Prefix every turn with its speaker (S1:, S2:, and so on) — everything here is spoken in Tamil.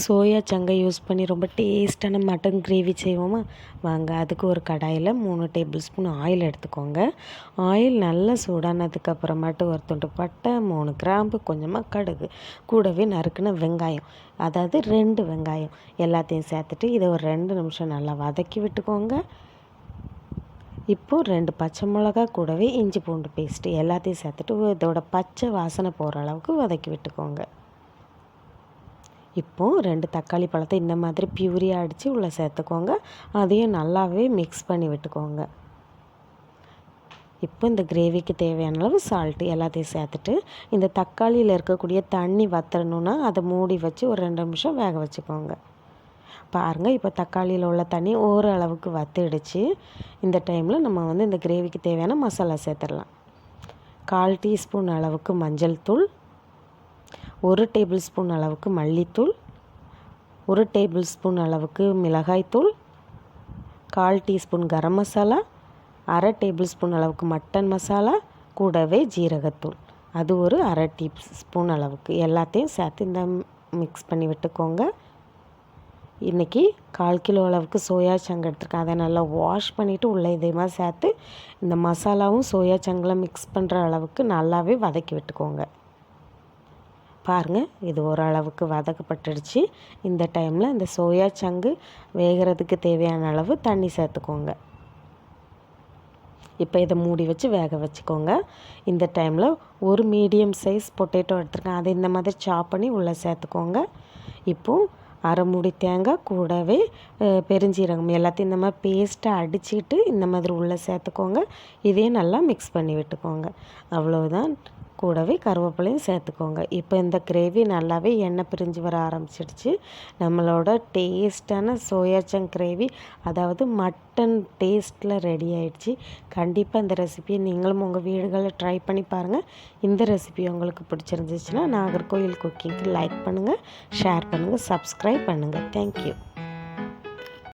S1: சோயா சங்கை யூஸ் பண்ணி ரொம்ப டேஸ்ட்டான மட்டன் கிரேவி செய்வோமா? வாங்க அதுக்கு ஒரு கடாயில் மூணு டேபிள் ஸ்பூன் ஆயில் எடுத்துக்கோங்க. ஆயில் நல்லா சூடானதுக்கப்புறமாட்டு ஒரு துண்டு பட்டை மூணு கிராம்பு கொஞ்சமாக கடுகு கூடவே நறுக்குன வெங்காயம் அதாவது ரெண்டு வெங்காயம் எல்லாத்தையும் சேர்த்துட்டு இதை ஒரு ரெண்டு நிமிஷம் நல்லா வதக்கி விட்டுக்கோங்க. இப்போது ரெண்டு பச்சை மிளகா கூடவே இஞ்சி பூண்டு பேஸ்ட்டு எல்லாத்தையும் சேர்த்துட்டு இதோட பச்சை வாசனை போகிற அளவுக்கு வதக்கி விட்டுக்கோங்க. இப்போது ரெண்டு தக்காளி பழத்தை இந்த மாதிரி பியூரியாக அடித்து உள்ளே சேர்த்துக்கோங்க. அதையும் நல்லாவே மிக்ஸ் பண்ணி விட்டுக்கோங்க. இப்போ இந்த கிரேவிக்கு தேவையான அளவு சால்ட்டு எல்லாத்தையும் சேர்த்துட்டு இந்த தக்காளியில் இருக்கக்கூடிய தண்ணி வத்தணுன்னா அதை மூடி வச்சு ஒரு ரெண்டு நிமிஷம் வேக வச்சுக்கோங்க. பாருங்கள் இப்போ தக்காளியில் உள்ள தண்ணி ஓரளவுக்கு வத்திடுச்சு. இந்த டைமில் நம்ம வந்து இந்த கிரேவிக்கு தேவையான மசாலா சேர்த்துடலாம். கால் டீஸ்பூன் அளவுக்கு மஞ்சள் தூள் ஒரு டேபிள் ஸ்பூன் அளவுக்கு மல்லித்தூள் ஒரு டேபிள் ஸ்பூன் அளவுக்கு மிளகாய்த்தூள் கால் டீஸ்பூன் கரம் மசாலா அரை டேபிள் ஸ்பூன் அளவுக்கு மட்டன் மசாலா கூடவே ஜீரகத்தூள். அது ஒரு அரை டீ ஸ்பூன் அளவுக்கு. எல்லாத்தையும் சேர்த்து இந்த மிக்ஸ் பண்ணி விட்டுக்கோங்க. இன்றைக்கி கால் கிலோ அளவுக்கு சோயா சங்கு எடுத்துருக்கேன். அதை நல்லா வாஷ் பண்ணிவிட்டு உள்ளே இதே மாதிரி சேர்த்து இந்த மசாலாவும் சோயா சங்கில் மிக்ஸ் பண்ணுற அளவுக்கு நல்லாவே வதக்கி விட்டுக்கோங்க. பாருங்கள் இது ஓரளவுக்கு வதக்கப்பட்டுடுச்சு. இந்த டைமில் இந்த சோயா சங்கு வேகிறதுக்கு தேவையான அளவு தண்ணி சேர்த்துக்கோங்க. இப்போ இதை மூடி வச்சு வேக வச்சுக்கோங்க. இந்த டைமில் ஒரு மீடியம் சைஸ் பொட்டேட்டோ எடுத்துருக்கேன் அதை இந்த மாதிரி சாப் பண்ணி உள்ளே சேர்த்துக்கோங்க. இப்போது அரை மூடி தேங்காய் கூடவே பெருஞ்சீரகம் எல்லாத்தையும் இந்த மாதிரி பேஸ்ட்டாக அடிச்சுட்டு இந்த மாதிரி உள்ளே சேர்த்துக்கோங்க. இதையும் நல்லா மிக்ஸ் பண்ணி விட்டுக்கோங்க. அவ்வளோதான் கூடவே கருவேப்பிலையும் சேர்த்துக்கோங்க. இப்போ இந்த கிரேவி நல்லாவே எண்ணெய் பிரிஞ்சு வர ஆரம்பிச்சிடுச்சு. நம்மளோட டேஸ்டான சோயாச்சங் கிரேவி அதாவது மட்டன் டேஸ்ட்டில் ரெடி ஆயிடுச்சு. கண்டிப்பாக இந்த ரெசிபியை நீங்களும் உங்கள் வீடுகளில் ட்ரை பண்ணி பாருங்கள் இந்த ரெசிபி உங்களுக்கு பிடிச்சிருந்துச்சுன்னா நாகர்கோயில் குக்கிங்க்கு லைக் பண்ணுங்கள் ஷேர் பண்ணுங்கள் சப்ஸ்கிரைப் பண்ணுங்கள் தேங்க்யூ